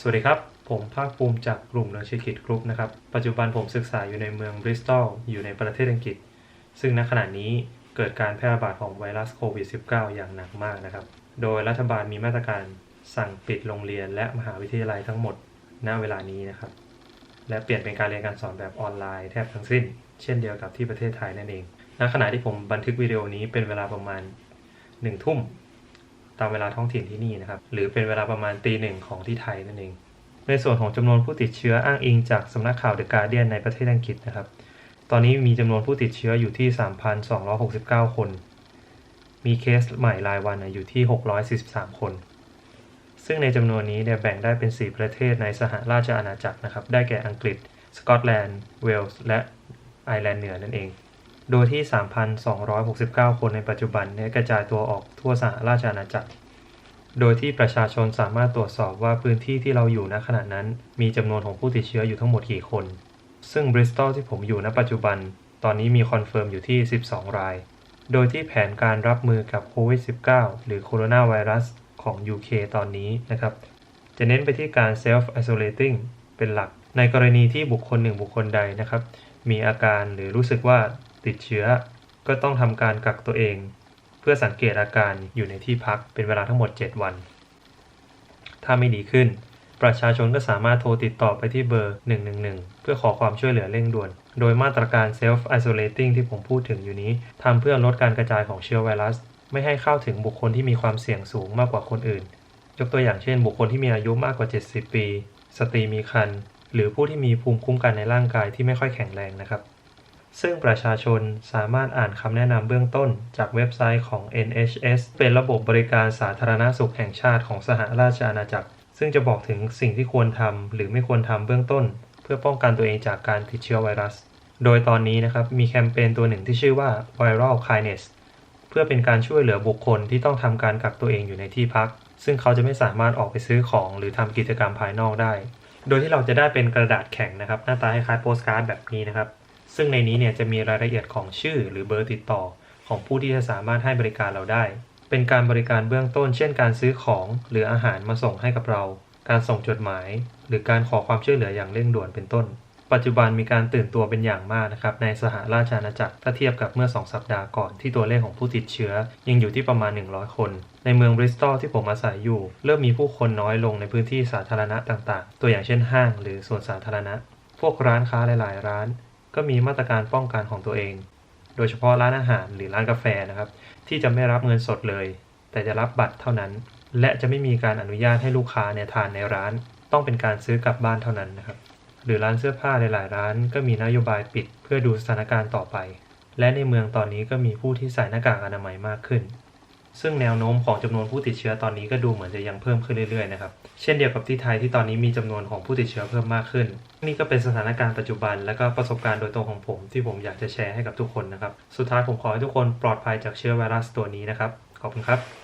สวัสดีครับ ผมภาคภูมิจากกลุ่มนักธุรกิจกรุ๊ปนะครับ ปัจจุบันผมศึกษาอยู่ในเมืองบริสตอลอยู่ในประเทศอังกฤษ ซึ่งณขณะนี้เกิดการแพร่ระบาดของไวรัสโควิด -19 อย่างหนักมากนะครับ โดยรัฐบาลมีมาตรการสั่งปิดโรงเรียนและมหาวิทยาลัยทั้งหมดณเวลานี้นะครับ และเปลี่ยนเป็นการเรียนการสอนแบบออนไลน์แทบทั้งสิ้น เช่นเดียวกับที่ประเทศไทยนั่นเอง ณขณะที่ผมบันทึกวิดีโอนี้เป็นเวลาประมาณ1ทุ่ม ตามเวลาท้องถิ่นที่นี่นะครับ หรือเป็นเวลาประมาณตีหนึ่งของที่ไทยนั่นเอง ในส่วนของจำนวนผู้ติดเชื้ออ้างอิงจากสำนักข่าว The Guardian ในประเทศอังกฤษนะครับ ตอนนี้มีจำนวนผู้ติดเชื้ออยู่ที่ 3,269 คน มีเคสใหม่รายวันอยู่ที่ 643 คน ซึ่งในจำนวนนี้เนี่ยแบ่งได้เป็น 4 ประเทศในสหราชอาณาจักรนะครับ ได้แก่อังกฤษ สกอตแลนด์ เวลส์ และไอร์แลนด์เหนือนั่นเอง โดยที่ 3,269 คนในปัจจุบันเนี่ยกระจายตัวออกทั่วสหราชอาณาจักร โดยที่ประชาชนสามารถตรวจสอบว่าพื้นที่ที่เราอยู่ณขณะนั้น มีจำนวนของผู้ติดเชื้ออยู่ทั้งหมดกี่คน ซึ่งบริสตอลที่ผมอยู่ณปัจจุบัน ตอนนี้มีคอนเฟิร์มอยู่ที่ 12 ราย โดยที่แผนการรับมือกับโควิด -19 หรือโคโรนาไวรัสของ UK ตอนนี้นะครับ จะเน้นไปที่การ self isolating เป็นหลัก ในกรณีที่บุคคลหนึ่งบุคคลใดนะครับ มีอาการหรือรู้สึกว่า ติดเชื้อ ก็ต้องทำการกักตัวเอง เพื่อสังเกตอาการอยู่ในที่พักเป็นเวลาทั้งหมด 7 วัน ถ้าไม่ดีขึ้น ประชาชนก็สามารถโทรติดต่อไปที่เบอร์ 111 เพื่อขอความช่วยเหลือเร่งด่วน โดยมาตรการ self isolating ที่ผมพูดถึงอยู่นี้ทำเพื่อลดการกระจายของเชื้อไวรัส ไม่ให้เข้าถึงบุคคลที่มีความเสี่ยงสูงมากกว่าคนอื่น ยกตัวอย่างเช่น บุคคลที่มีอายุมากกว่า 70 ปี สตรีมีครรภ์หรือผู้ที่มีภูมิคุ้มกันในร่างกายที่ไม่ค่อยแข็งแรงนะครับ ซึ่งประชาชนสามารถอ่านคำแนะนำเบื้องต้นจากเว็บไซต์ของ NHS เป็นระบบบริการสาธารณสุขแห่งชาติของสหราชอาณาจักร ซึ่งจะบอกถึงสิ่งที่ควรทำหรือไม่ควรทำเบื้องต้น เพื่อป้องกันตัวเองจากการติดเชื้อไวรัส โดยตอนนี้นะครับมีแคมเปญตัวหนึ่งที่ชื่อว่า Viral Kindness เพื่อเป็นการช่วยเหลือบุคคลที่ต้องทำการกักตัวเองอยู่ในที่พัก ซึ่งเขาจะไม่สามารถออกไปซื้อของหรือทำกิจกรรมภายนอกได้ โดยที่เราจะได้เป็นกระดาษแข็งนะครับหน้าตาคล้ายโปสการ์ดแบบนี้นะครับ ซึ่งในนี้เนี่ยจะมีรายละเอียดของชื่อหรือเบอร์ติดต่อ ของผู้ที่จะสามารถให้บริการเราได้ เป็นการบริการเบื้องต้น เช่น การซื้อของหรืออาหารมาส่งให้กับเรา การส่งจดหมาย หรือการขอความช่วยเหลืออย่างเร่งด่วนเป็นต้น ปัจจุบันมีการตื่นตัวเป็นอย่างมากนะครับในสหราชอาณาจักรถ้าเทียบกับเมื่อ 2 สัปดาห์ก่อนที่ตัวเลขของผู้ติดเชื้อ ยังอยู่ที่ประมาณ 100 คน ในเมืองบริสตอลที่ผมอาศัยอยู่ เริ่มมีผู้คนน้อยลงในพื้นที่สาธารณะต่างๆ ตัวอย่างเช่นห้าง หรือสวนสาธารณะ พวกร้านค้าหลาย ๆ ร้าน ก็มีมาตรการป้องกันของตัวเอง โดยเฉพาะร้านอาหารหรือร้านกาแฟนะครับ ที่จะไม่รับเงินสดเลย แต่จะรับบัตรเท่านั้น และจะไม่มีการอนุญาตให้ลูกค้าเนี่ยทานในร้าน ต้องเป็นการซื้อกลับบ้านเท่านั้นนะครับ หรือร้านเสื้อผ้าหลายๆร้าน ก็มีนโยบายปิดเพื่อดูสถานการณ์ต่อไป และในเมืองตอนนี้ก็มีผู้ที่ใส่หน้ากากอนามัยมากขึ้น ซึ่งแนวโน้มของจำนวนผู้ติดเชื้อตอนนี้ก็ดูเหมือนจะยังเพิ่มขึ้นเรื่อยๆนะครับ เช่นเดียวกับที่ไทยที่ตอนนี้มีจำนวนของผู้ติดเชื้อเพิ่มมากขึ้น นี่ก็เป็นสถานการณ์ปัจจุบันและก็ประสบการณ์โดยตรงของผม ที่ผมอยากจะแชร์ให้กับทุกคนนะครับ สุดท้ายผมขอให้ทุกคนปลอดภัยจากเชื้อไวรัสตัวนี้นะครับ ขอบคุณครับ